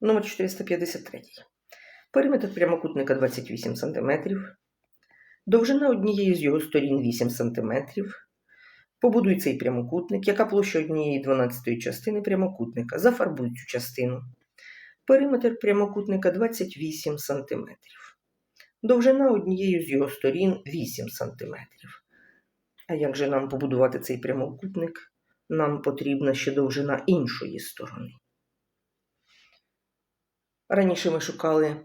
Номер 453. Периметр прямокутника 28 см. Довжина однієї з його сторін 8 см. Побудуй цей прямокутник, яка площа однієї 12 частини прямокутника. Зафарбуй цю частину. Периметр прямокутника 28 см. Довжина однієї з його сторін 8 см. А як же нам побудувати цей прямокутник? Нам потрібна ще довжина іншої сторони. Раніше ми шукали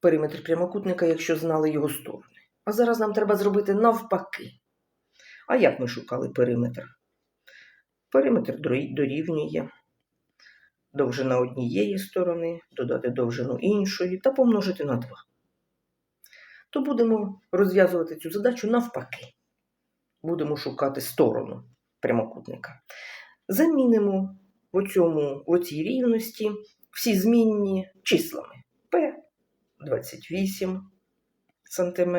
периметр прямокутника, якщо знали його сторони. А зараз нам треба зробити навпаки. А як ми шукали периметр? Периметр дорівнює довжина однієї сторони, додати довжину іншої та помножити на 2. То будемо розв'язувати цю задачу навпаки. Будемо шукати сторону прямокутника. Замінимо в, цьому, в цій рівності всі змінні числами. P 28 см,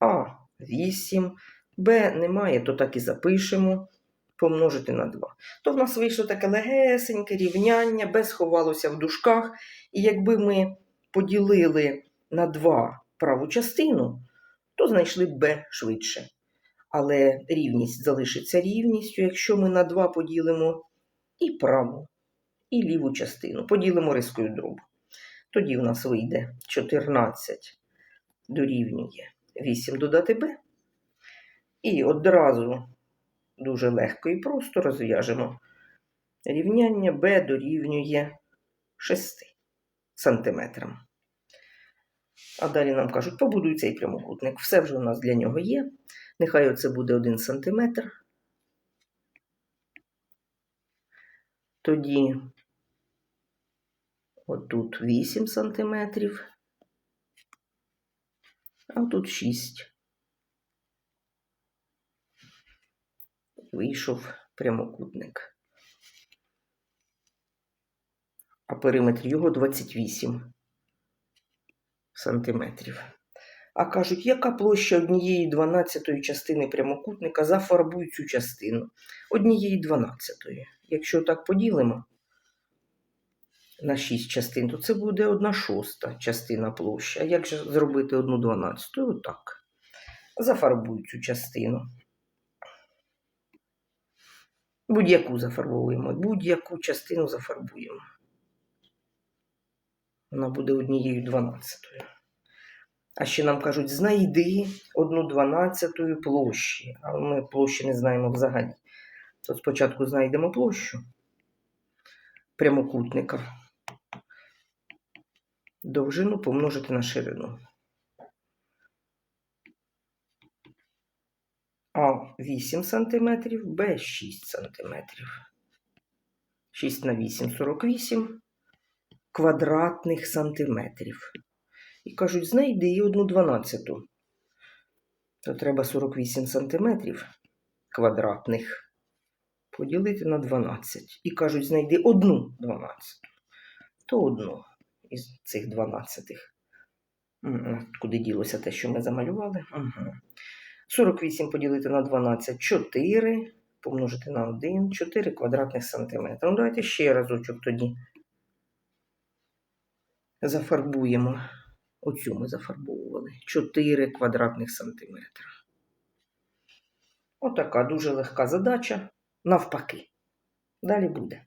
А 8, Б немає, то так і запишемо. Помножити на 2. То в нас вийшло таке легесеньке рівняння, Б сховалося в дужках. І якби ми поділили на 2 праву частину, то знайшли б Б швидше. Але рівність залишиться рівністю, якщо ми на 2 поділимо і праву, і ліву частину. Поділимо рискою дробу. Тоді в нас вийде 14 дорівнює 8 додати b. І одразу дуже легко і просто розв'яжемо рівняння b дорівнює 6 сантиметрам. А далі нам кажуть, побудуй цей прямокутник. Все вже у нас для нього є. Нехай оце буде 1 сантиметр. Тоді отут 8 сантиметрів, а тут 6. Вийшов прямокутник. А периметр його 28 сантиметрів. А кажуть, яка площа однієї 12 частини прямокутника? Зафарбуй цю частину. Однієї 12. Якщо так поділимо на 6 частин, то це буде 1 шоста частина площі. А як же зробити 1 дванадцяту? Отак. Зафарбуй цю частину. Будь-яку зафарбовуємо, будь-яку частину зафарбуємо. Вона буде однією дванадцятою. А ще нам кажуть, знайди одну дванадцятою площі. А ми площі не знаємо взагалі. То спочатку знайдемо площу прямокутника. Довжину помножити на ширину. А 8 см, Б 6 см. 6 на 8 48 квадратних сантиметрів. І кажуть, знайди одну дванадцяту. То треба 48 сантиметрів квадратних поділити на 12. І кажуть, знайди одну дванадцяту. То одну із цих дванадцятих. М, Куди ділося те, що ми замалювали? Угу. 48 поділити на 12 4. Помножити на 1, 4 квадратних сантиметра. Ну, давайте ще разочок тоді зафарбуємо. Оцю ми зафарбовували 4 квадратних сантиметра. Отака дуже легка задача. Навпаки. Далі буде.